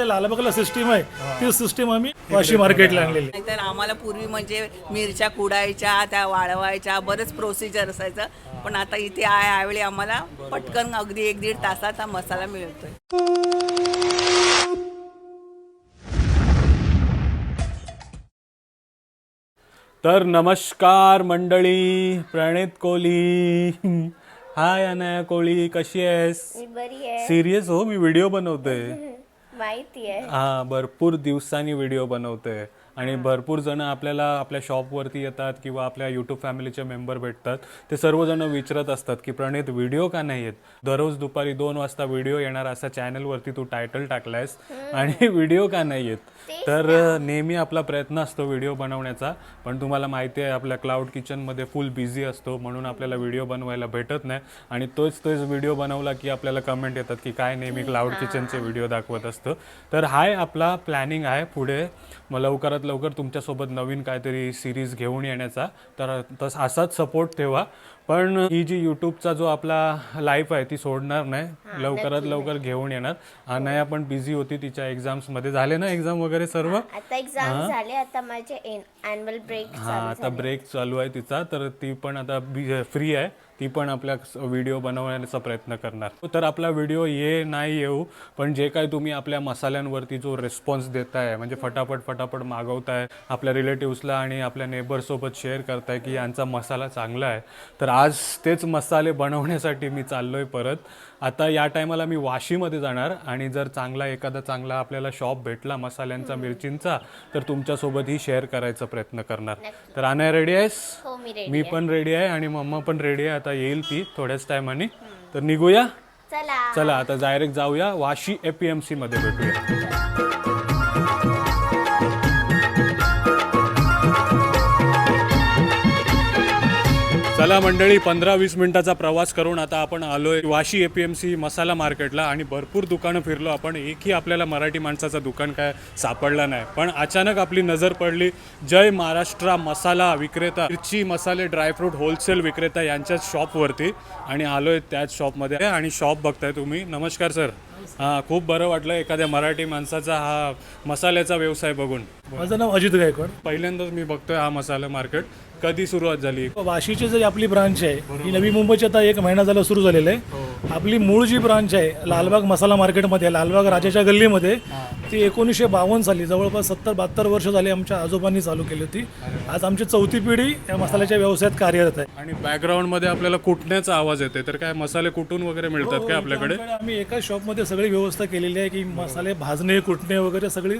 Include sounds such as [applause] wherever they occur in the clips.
आमच्याकडे लालबागला सिस्टीम आहे ती सिस्टीम आम्ही वाशी मार्केटला आणलेली. आहे. नाहीतर आम्हाला पूर्वी म्हणजे मिरच्या कुडायच्या त्या वाळवायच्या बरंच प्रोसिजर असायचं. पण आता इथे आहे यावेळी आम्हाला पटकन अगदी एक दीड तासात हा मसाला मिळतोय. तर नमस्कार मंडळी प्रणित कोहली हाय अनया कोहली कशी आहेस? मी बरी आहे. सिरियस हो मी व्हिडिओ बनवतोय. माहिती आहे. हा भरपूर दिवसांनी व्हिडिओ बनवतोय. आणि भरपूर जण आपल्याला आपल्या शॉपवरती येतात किंवा आपल्या यूट्यूब फॅमिलीचे मेंबर भेटतात. ते सर्वजण विचारत असतात की प्रणित व्हिडिओ का नाही येत? दररोज दुपारी दोन वाजता व्हिडिओ येणार असा चॅनलवरती तू टायटल टाकलायस आणि [laughs] व्हिडिओ का नाही येत? तर नेहमी आपला प्रयत्न असतो व्हिडिओ बनवण्याचा पण तुम्हाला माहिती आहे आपल्या क्लाउड किचनमध्ये फुल बिझी असतो म्हणून आपल्याला व्हिडिओ बनवायला भेटत नाही. आणि तोच तोच व्हिडिओ बनवला की आपल्याला कमेंट येतात की काय नेहमी क्लाउड किचनचे व्हिडिओ दाखवत असतो. तर हाय आपला प्लॅनिंग आहे पुढे. मग लवकरात लवकर तुमच्यासोबत नवीन काहीतरी सिरीज घेऊन येण्याचा. तर तस असाच सपोर्ट ठेवा. पण ही जी यूट्यूबचा जो आपला लाईफ आहे ती सोडणार नाही. लवकरात लवकर घेऊन येणार. अनया पण बिझी होती तिच्या एक्झाम्समध्ये झाले ना एक्झाम वगैरे सर्व? आता एक्झाम झाले. आता माझे ब्रेक हा आता ब्रेक चालू आहे तिचा. तर ती पण आता फ्री आहे. ती पण आपल्या व्हिडिओ बनवण्याचा प्रयत्न करणार. तर आपला व्हिडिओ ये नाही येऊ पण जे काही तुम्ही आपल्या मसाल्यांवरती जो रिस्पॉन्स देताय म्हणजे फटाफट फटाफट मागवताय आपल्या रिलेटिव्सला आणि आपल्या नेबरसोबत शेअर करताय की यांचा मसाला चांगला आहे तर आज तेच मसाले बनवण्यासाठी मी चाललोय परत. आता या टायमाला मी वाशीमध्ये जाणार आणि जर चांगला एखादा चांगला आपल्याला शॉप भेटला मसाल्यांचा मिरचींचा तर तुमच्यासोबतही शेअर करायचा प्रयत्न करणार. तर अनया रेडी आहेस? हो मी रेडी मी पण रेडी आहे आणि मम्मा पण रेडी आहे. आता येईल ती थोड्याच टायमाने तर निघूया. चला. चला आता डायरेक्ट जाऊया. वाशी एपीएमसी मध्ये भेटूया. चला मंडळी पंधरा वीस मिनिटाचा प्रवास करून आता आपण आलोय वाशी एपीएमसी मसाला मार्केटला आणि भरपूर दुकानं फिरलो आपण. एकही आपल्याला मराठी माणसाचं दुकान काय सापडला नाही. पण अचानक आपली नजर पडली जय महाराष्ट्र मसाला विक्रेता मिरची मसाले ड्रायफ्रूट होलसेल विक्रेता यांच्याच शॉपवरती. आणि आलोय त्याच शॉपमध्ये. आणि शॉप बघताय तुम्ही. नमस्कार सर. हां खूप बरं वाटलं एखाद्या मराठी माणसाचा हा मसाल्याचा व्यवसाय बघून. माझं नाव अजित गायकवाड. पहिल्यांदाच मी बघतोय हा मसाला मार्केट. कधी सुरुवात झाली? वाशीची जी आपली ब्रांच आहे ही नवी मुंबईची आता एक महिना झाला सुरू झालेलं आहे. आपली मूळ जी ब्रांच आहे लालबाग मसाला मार्केटमध्ये लालबाग राजाच्या गल्लीमध्ये ती एकोणीसशे बावन्न साली जवळपास सत्तर बहात्तर वर्ष झाली आमच्या आजोबांनी चालू केली होती. आज आमची चौथी पिढी या मसाल्याच्या व्यवसायात कार्यरत आहे. आणि बॅकग्राऊंडमध्ये आपल्याला कुटण्याचा आवाज येते तर काय मसाले कुटून वगैरे मिळतात काय आपल्याकडे? आम्ही एका शॉपमध्ये सगळी व्यवस्था केलेली आहे की मसाले भाजणे कुटणे वगैरे सगळी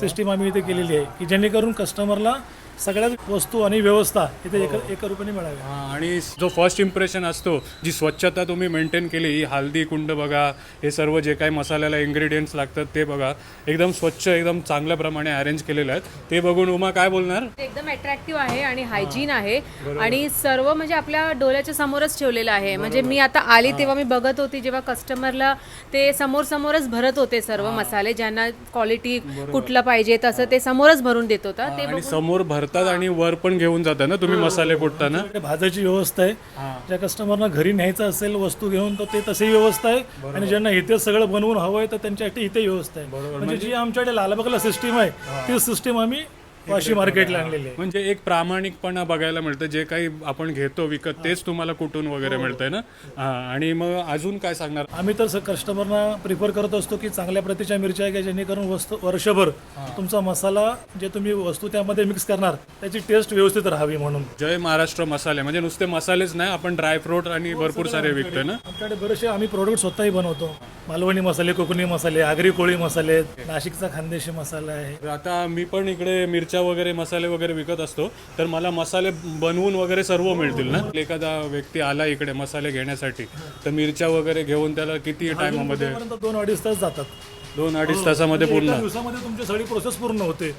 सिस्टीम आम्ही इथे केलेली आहे की जेणेकरून कस्टमरला सगळ्याच वस्तू आणि व्यवस्था इथे एका एका रुपयाने मिळावी हा, आणि जो फर्स्ट इम्प्रेशन असतो जी स्वच्छता तुम्ही मेंटेन केली ही हल्दी कुंड बघा हे सर्व जे काही मसाल्याला इन्ग्रेडियंट्स लागतात ते बघा. एकदम स्वच्छ एकदम चांगल्या प्रमाणे अरेंज केलेले आहेत. ते बघून उमा काय बोलणार? एकदम अट्रॅक्टिव्ह आहे आणि हायजीन आहे. आणि सर्व म्हणजे आपल्या डोळ्याच्या समोरच ठेवलेलं आहे. म्हणजे मी आता आली तेव्हा मी बघत होती जेव्हा कस्टमरला ते समोर समोरच भरत होते सर्व मसाले ज्यांना क्वालिटी कुठलं पाहिजे तसं ते समोरच भरून देत होता. ते आणि समोर भरतात आणि वर पण घेऊन जाता ना तुम्ही मसाले कुटताना इकडे भाजायची व्यवस्था आहे. ज्या कस्टमरना घरी न्यायचं असेल वस्तू घेऊन तर ते तशी व्यवस्था आहे. आणि ज्यांना इथे सगळं बनवून हवं आहे तर त्यांच्यासाठी इथे व्यवस्था आहे. म्हणजे जी आमच्याकडे लालबागला सिस्टीम आहे ती सिस्टीम आम्ही वाशी मार्केटला आणलेली आहे. म्हणजे एक प्रामाणिकपणा बघायला मिळतं जे काही आपण घेतो विकत तेच तुम्हाला कुठून वगैरे मिळतंय ना? हा आणि मग अजून काय सांगणार? आम्ही तर कस्टमरना प्रिफर करत असतो की चांगल्या प्रतीच्या मिरच्या घ्या जेणेकरून वस्तू वर्षभर तुमचा मसाला जे तुम्ही वस्तू त्यामध्ये मिक्स करणार त्याची टेस्ट व्यवस्थित राहावी म्हणून. जय महाराष्ट्र मसाले. म्हणजे नुसते मसालेच नाही आपण ड्रायफ्रूट आणि भरपूर सारे विकतोय ना? आमच्याकडे बरेचसे आम्ही प्रोडक्ट स्वतःही बनवतो. मालवणी मसाले कोकणी मसाले आगरी कोळी मसाले नाशिकचा खानदेशी मसाला आहे. आता मी पण इकडे मिरच्या वगैरे मसाले वगैरे विकत असतो तर मला मसाले बनवून वगैरे सर्व मिळतील ना? एखादा व्यक्ती आला इकडे मसाले घेण्यासाठी तर मिरच्या वगैरे घेऊन त्याला किती टायमामध्ये? दोन अडीच तास जातात. दोन अडीच तासामध्ये एका पूर्ण. दिवसामध्ये तुमची सगळी प्रोसेस पूर्ण होते.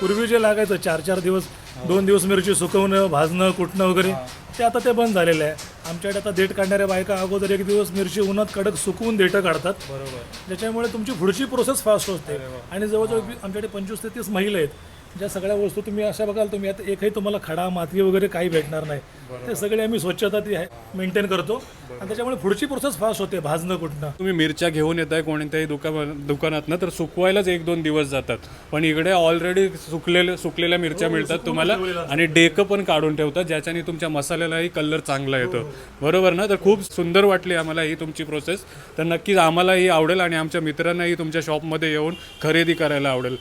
पूर्वी जे लागायचं चार चार दिवस दोन दिवस मिरची सुकवणं भाजणं कुटणं वगैरे ते आता ते बंद झालेलं आहे. आमच्याकडे आता देठ काढणाऱ्या बायका अगोदर एक दिवस मिरची उन्हात कडक सुकवून देठं काढतात. बरोबर. त्याच्यामुळे तुमची पुढची प्रोसेस फास्ट होते. आणि जवळजवळ आमच्याकडे पंचवीस ते तीस महिला आहेत. ज्या सगळ्या वस्तू तुम्ही अशा बघाल तुम्ही आता एकही तुम्हाला खडा माती वगैरे काही भेटणार नाही. ते सगळे आम्ही स्वच्छता ती आहे मेंटेन करतो. आणि त्याच्यामुळे पुढची प्रोसेस फास्ट होते भाजणं कुठणं तुम्ही मिरच्या घेऊन येताय कोणत्याही दुकान दुकानातनं तर सुकवायलाच एक दोन दिवस जातात. पण इकडे ऑलरेडी सुकलेले सुकलेल्या मिरच्या मिळतात तुम्हाला आणि डेकं पण काढून ठेवतात ज्याच्याने तुमच्या मसाल्यालाही कलर चांगला येतो. बरोबर ना? तर खूप सुंदर वाटली आम्हाला ही तुमची प्रोसेस तर नक्कीच आम्हालाही आवडेल आणि आमच्या मित्रांनाही तुमच्या शॉपमध्ये येऊन खरेदी करायला आवडेल.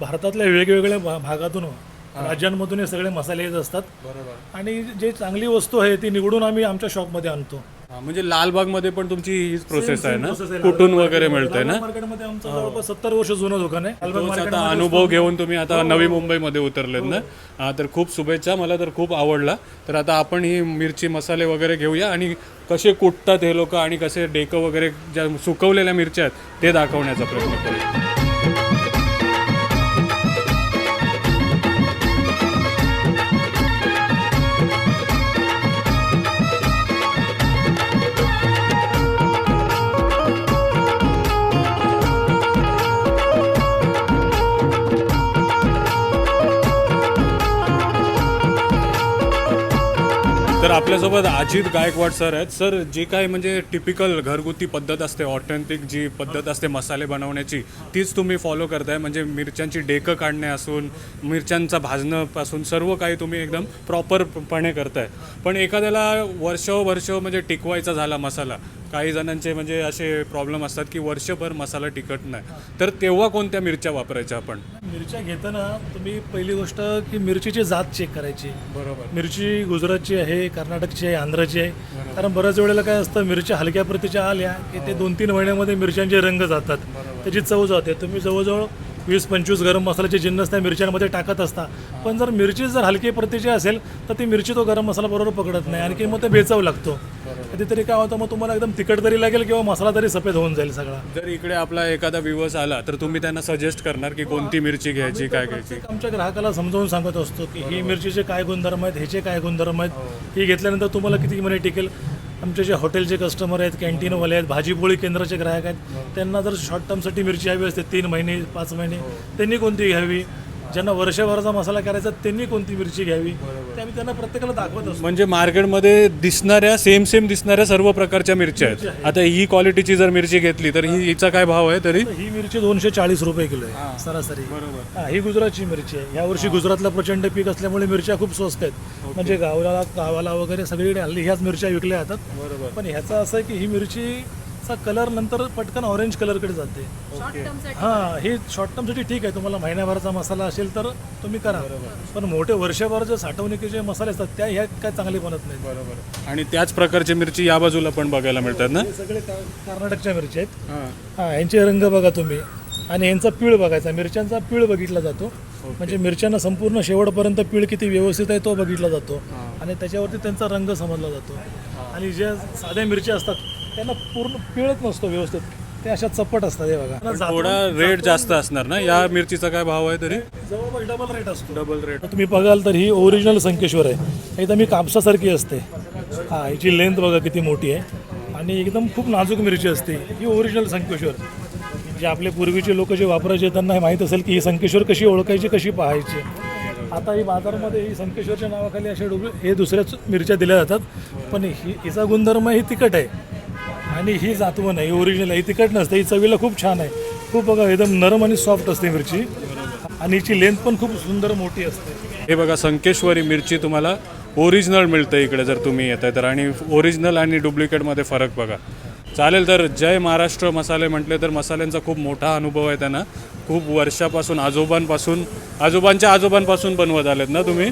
भारतातल्या वेगवेगळ्या भा- भागातून राज्यांमधून हे सगळे मसाले येत असतात. आणि जे चांगली वस्तू आहे ती निवडून आम्ही आमच्या शॉपमध्ये आणतो. हा, म्हणजे लालबागमध्ये पण तुमची हीच प्रोसेस आहे ना. कुठून वगैरे मिळतंय ना? लालबाग मार्केटमध्ये आमचं जवळपास सत्तर वर्ष जुनं दुकान आहे. लालबाग आता अनुभव घेऊन तुम्ही आता नवी मुंबईमध्ये उतरलेत ना? हा तर खूप शुभेच्छा. मला तर खूप आवडला. तर आता आपण ही मिरची मसाले वगैरे घेऊया. आणि कसे कुटतात हे लोक आणि कसे डेकं वगैरे ज्या सुकवलेल्या मिरच्या आहेत ते दाखवण्याचा प्रयत्न करूया. तर आपल्यासोबत अजित गायकवाड सर आहेत. सर जी काय म्हणजे टिपिकल घरगुती पद्धत असते ऑथेंटिक जी पद्धत असते मसाले बनवण्याची तीच तुम्ही फॉलो करताय. म्हणजे मिरच्यांची डेकं काढणे असून मिरच्यांचा भाजणं पासून सर्व काही तुम्ही एकदम प्रॉपरपणे करताय. पण एखाद्याला वर्ष वर्ष म्हणजे टिकवायचा झाला मसाला काही जणांचे म्हणजे असे प्रॉब्लेम असतात की वर्षभर मसाला टिकत नाही. तर तेव्हा कोणत्या मिरच्या वापरायच्या आपण? मिरच्या घेताना तुम्ही पहिली गोष्ट की मिरचीची जात चेक करायची. बरोबर. मिरची गुजरातची आहे कर्नाटकची आहे आंध्राची आहे. कारण बऱ्याच वेळेला काय असतं मिरच्या हलक्या प्रतीच्या आल्या की ते दोन तीन महिन्यामध्ये मिरच्यांचे रंग जातात. त्याची चव जाते. तुम्ही जवळजवळ वीस पंचवीस गरम मसाल्याचे जिन्नस त्या मिरच्यांमध्ये टाकत असता. पण जर मिरची जर हलकी प्रतीची असेल तर ती मिरची तो गरम मसाला बरोबर पकडत नाही. आणखी मग ते बेचव लागतो. कधीतरी काय होतं मग तुम्हाला एकदम तिखट तरी लागेल किंवा मसाला तरी सफेद होऊन जाईल सगळा. जर इकडे आपला एखादा विवस आला तर तुम्ही त्यांना सजेस्ट करणार की कोणती मिरची घ्यायची काय घ्यायची? आमच्या ग्राहकाला समजावून सांगत असतो की ही मिरचीचे काय गुणधर्म आहेत ह्याचे काय गुणधर्म आहेत? ही. घेतल्यानंतर तुम्हाला किती महिने टिकेल आमचे जे हॉटेलचे कस्टमर आहेत कॅन्टीनवाले आहेत भाजीपोळी केंद्राचे ग्राहक आहेत त्यांना जर शॉर्ट टर्मसाठी मिरची हवी असते तीन महिने पाच महिने त्यांनी कोणती घ्यावी? ज्यांना वर्षभराचा मसाला करायचा त्यांनी कोणती मिरची घ्यावी? ते आम्ही त्यांना प्रत्येकाला दाखवत असतो. म्हणजे मार्केटमध्ये दिसणाऱ्या सेम सेम दिसणाऱ्या सर्व प्रकारच्या मिरच्या आहेत. आता ही क्वालिटीची जर मिरची घेतली तर ही हिचा काय भाव आहे तरी? ही मिरची दोनशे चाळीस रुपये किलो आहे सरासरी. हा ही गुजरातची मिरची आहे. या वर्षी गुजरातला प्रचंड पीक असल्यामुळे मिरच्या खूप स्वस्त आहेत. म्हणजे गावाला गावाला वगैरे सगळीकडे हल्ली ह्याच मिरच्या विकल्या जातात. पण ह्याचं असं आहे की ही मिरचीचा कलर नंतर पटकन ऑरेंज कलरकडे जाते. हां ही शॉर्ट टर्मसाठी ठीक आहे. तुम्हाला महिन्याभराचा मसाला असेल तर तुम्ही करा. पण मोठे वर्षभर जे साठवणुकीचे मसाले असतात त्या ह्या काय चांगले बनत नाहीत. बरोबर. आणि त्याच प्रकारची मिरची या बाजूला पण बघायला मिळतात ना? हे सगळे का- कर्नाटकच्या मिरच्या आहेत. हां. यांचे रंग बघा तुम्ही. आणि यांचा पीळ बघायचा. मिरच्यांचा पीळ बघितला जातो. म्हणजे मिरच्यांना संपूर्ण शेवटपर्यंत पीळ किती व्यवस्थित आहे तो बघितला जातो. आणि त्याच्यावरती त्यांचा रंग समजला जातो. आणि ज्या साध्या मिरच्या असतात त्यांना पूर्ण पीळच नसतो व्यवस्थित. ते अशा चप्पट असतात हे बघा. थोडा रेट जास्त असणार ना? या मिरचीचा काय भाव आहे तरी? जवळपास डबल रेट असतो. डबल रेट तुम्ही बघाल तर ही ओरिजिनल संकेश्वर आहे. एकदम ही कापसासारखी असते. हा हिची लेंथ बघा किती मोठी आहे. आणि एकदम खूप नाजूक मिरची असते. ही ओरिजिनल संकेश्वर. जे आपले पूर्वीचे लोक जे वापरायचे त्यांना हे माहीत असेल की ही संकेश्वर कशी ओळखायची कशी पाहायची. आता ही बाजारामध्ये ही संकेश्वरच्या नावाखाली अशा डोबे हे दुसऱ्याच मिरच्या दिल्या जातात. पण ही हिचा गुणधर्म ही तिखट आहे. आणि ही जातवण नाही ओरिजिनल आहे. ही तिखट नसते ही चवीला खूप छान आहे. खूप बघा एकदम नरम आणि सॉफ्ट असते मिरची. आणि हिची लेंथ पण खूप सुंदर मोठी असते. हे बघा संकेश्वरी मिरची तुम्हाला ओरिजिनल मिळतं इकडे जर तुम्ही येत आहे तर. आणि ओरिजिनल आणि डुप्लिकेटमध्ये फरक बघा. चालेल तर जय महाराष्ट्र मसाले म्हटले तर मसाल्यांचा खूप मोठा अनुभव आहे त्यांना. खूप वर्षापासून आजोबांपासून आजोबांच्या आजोबांपासून बनवत आलेत ना तुम्ही?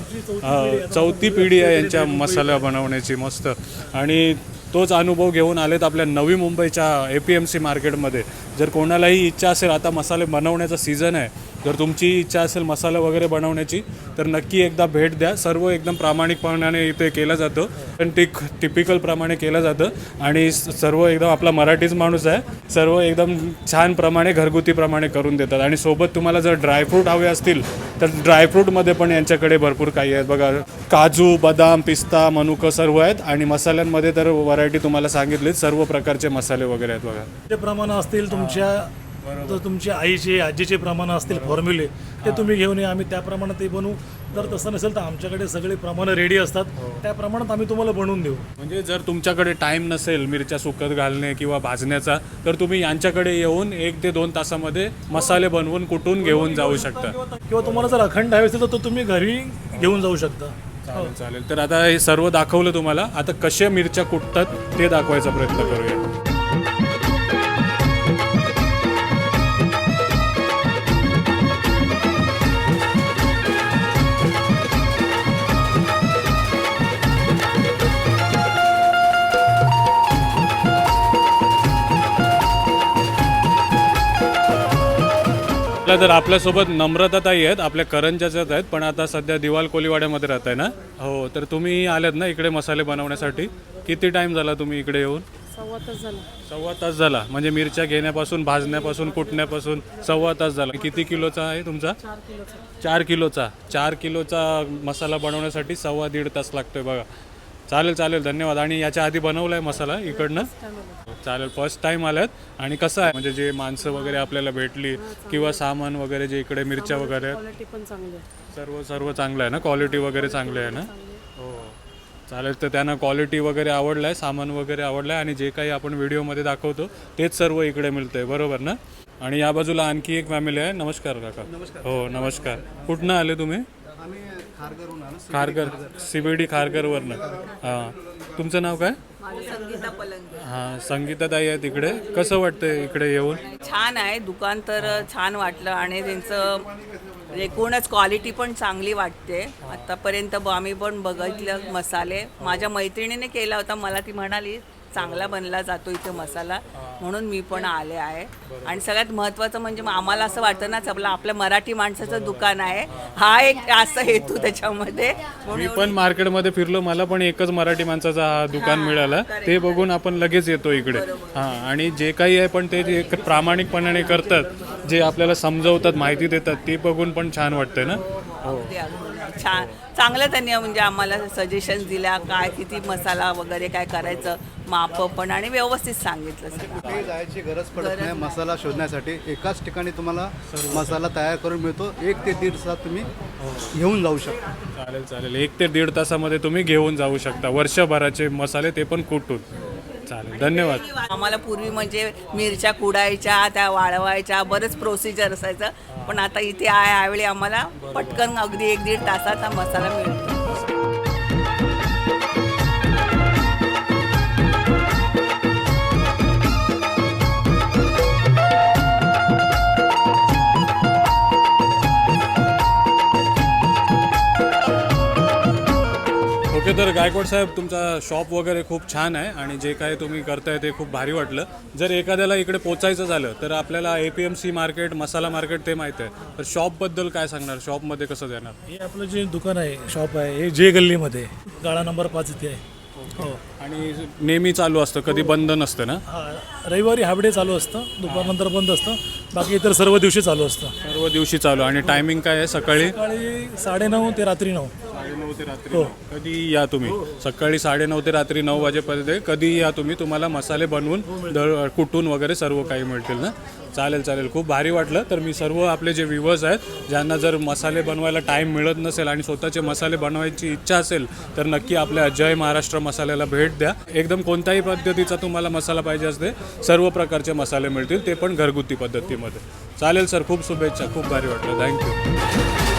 चौथी पिढी आहे यांच्या मसाला बनवण्याची मस्त. आणि तोच अनुभव घेऊन आलेत आपल्या नवी मुंबईच्या ए पी एम सी मार्केटमध्ये जर कोणालाही इच्छा असेल आता मसाले बनवण्याचा सीझन आहे जर तुमची इच्छा असेल मसाला वगैरे बनवण्याची तर नक्की एकदा भेट द्या. सर्व एकदम प्रामाणिकपणाने इथे केलं जातं. पण टिक टिपिकल प्रमाणे केलं जातं. आणि सर्व एकदम आपला मराठीच माणूस आहे. सर्व एकदम छान प्रमाणे घरगुतीप्रमाणे करून देतात. आणि सोबत तुम्हाला जर ड्रायफ्रूट हवे असतील तर ड्रायफ्रूटमध्ये पण यांच्याकडे भरपूर काही आहेत. बघा काजू बदाम पिस्ता मनुकं सर्व आहेत. आणि मसाल्यांमध्ये तर व्हरायटी तुम्हाला सांगितली सर्व प्रकारचे मसाले वगैरे आहेत बघा. ते प्रमाण असतील तुमच्या तर तुमच्या आईचे आजीचे प्रमाण असतील फॉर्म्युले ते तुम्ही घेऊन या आम्ही त्याप्रमाणे ते बनवू. जर तसं नसेल तर आमच्याकडे सगळे प्रमाणे रेडी असतात. त्या प्रमाणात आम्ही तुम्हाला बनवून देऊ. म्हणजे जर तुमच्याकडे टाइम नसेल मिरच्या सुकत घालणे किंवा भाजण्याचा तर तुम्ही यांच्याकडे येऊन एक ते दोन तासामध्ये मसाले बनवून कुटून घेऊन जाऊ शकता. किंवा तुम्हाला जर अखंड हवे असेल तर तो तुम्ही घरी घेऊन जाऊ शकता. चालेल चालेल. तर आता हे सर्व दाखवलं तुम्हाला. आता कशा मिरच्या कुटतात ते दाखवायचा प्रयत्न करूया. आपल्या तर आपल्यासोबत नम्रताताई आहेत आपल्या करंजाच्याच आहेत पण आता सध्या दिवाल कोलीवाड्यामध्ये राहत आहे ना? हो तर तुम्ही आलेत ना इकडे मसाले बनवण्यासाठी? किती टाइम झाला तुम्ही इकडे येऊन? सव्वा तास झाला. सव्वा तास झाला. म्हणजे मिरच्या घेण्यापासून भाजण्यापासून कुटण्यापासून सव्वा तास झाला. किती किलोचा आहे तुमचा? चार किलोचा. चार किलोचा मसाला बनवण्यासाठी सव्वा दीड तास लागतोय बघा. चालेल चालेल. धन्यवाद. आणि याच्या आधी बनवलाय मसाला इकडनं. चालेल फर्स्ट टाइम आल्यात. आणि कसं आहे म्हणजे जे माणसं वगैरे आपल्याला भेटली किंवा सामान वगैरे जे इकडे मिरच्या वगैरे. सर्व सर्व चांगलं आहे ना? क्वालिटी वगैरे चांगली आहे ना? हो. चालेल तर त्यांना क्वालिटी वगैरे आवडलं आहे सामान वगैरे आवडलं आहे आणि जे काही आपण व्हिडिओमध्ये दाखवतो तेच सर्व इकडे मिळतंय. बरोबर ना? आणि या बाजूला आणखी एक फॅमिली आहे. नमस्कार काका. हो नमस्कार. कुठनं आले तुम्ही? खारघर सीबीडी खारघरवरनं. हां. तुमचं नाव काय? संगीता पलंग. हां संगीताताई आहे तिकडे कसं वाटतंय इकडे येऊन? छान आहे दुकान तर छान वाटलं आणि त्यांचं एकूणच क्वालिटी पण चांगली वाटते. आतापर्यंत ब- आम्ही पण बघितलं मसाले. माझ्या मैत्रिणीने केला होता मला ती म्हणाली चांगला बनला जातो इथे मसाला. म्हणून मी पण आले आहे. आणि सगळ्यात महत्त्वाचं म्हणजे आम्हाला असं वाटतं ना आपलं आपलं मराठी माणसाचं दुकान आहे. हा. एक असा हेतू त्याच्यामध्ये. मी पण मार्केटमध्ये फिरलो मला पण एकच मराठी माणसाचा हा दुकान मिळाला. ते बघून आपण लगेच येतो इकडे. हां आणि जे काही आहे पण ते जे प्रामाणिकपणाने करतात जे आपल्याला समजवतात माहिती देतात ते बघून पण छान वाटतंय ना? हो. छान चांगलं त्यांनी म्हणजे आम्हाला सजेशन दिल्या काय किती मसाला वगैरे काय करायचं माप पण आणि व्यवस्थित सांगितलं सगळं. कुठेही जायची गरज पडत नाही मसाला शोधण्यासाठी. एकाच ठिकाणी तुम्हाला मसाला तयार करून मिळतो. एक ते दीड तास तुम्ही घेऊन जाऊ शकता. चालेल चालेल. एक ते दीड तासामध्ये तुम्ही घेऊन जाऊ शकता. वर्षभराचे मसाले ते पण कुटून. चालेल. धन्यवाद. आम्हाला पूर्वी म्हणजे मिरच्या कुडायच्या त्या वाळवायच्या बरंच प्रोसिजर असायचं. पण आता इथे आहे यावेळी आम्हाला पटकन अगदी एक दीड तासात हा मसाला मिळतो. तर गायकवाड साहेब तुमचा शॉप वगैरे खूप छान आहे आणि जे काय तुम्ही करताय ते खूप भारी वाटलं. जर एखाद्याला इकडे पोचायचं झालं तर आपल्याला A P M C market masala market ते माहीत आहे. तर शॉपबद्दल काय सांगणार? शॉपमध्ये कसं देणार हे आपलं जे दुकान आहे शॉप आहे हे जे गल्लीमध्ये गाळा नंबर पाच इथे आहे. हो आणि नेहमी चालू असतं कधी बंद नसतं ना? हा रविवारी हाफडे चालू असतं दुपारनंतर बंद असतं बाकी इतर सर्व दिवशी चालू असतं. सर्व दिवशी चालू. आणि टायमिंग काय आहे? सकाळी? सकाळी साडेनऊ ते रात्री नऊ. साडेनऊ ते रात्री नऊ. कधी या तुम्ही? सकाळी साडेनऊ ते रात्री नऊ वाजेपर्यंत कधी या तुम्ही? तुम्हाला मसाले बनवून दळ कुटून वगैरे सर्व काही मिळतील ना? चालेल चालेल. खूप भारी वाटलं. तर मी सर्व आपले जे व्ह्युअर्स आहेत ज्यांना जर मसाले बनवायला टाईम मिळत नसेल आणि स्वतःचे मसाले बनवायची इच्छा असेल तर नक्की आपल्या जय महाराष्ट्र मसाल्याला भेट द्या. एकदम कोणत्याही पद्धतीचा तुम्हाला मसाला पाहिजे असते सर्व प्रकारचे मसाले मिळतील ते पण घरगुती पद्धतीमध्ये. चालेल सर. खूप शुभेच्छा. खूप भारी वाटलं. थँक्यू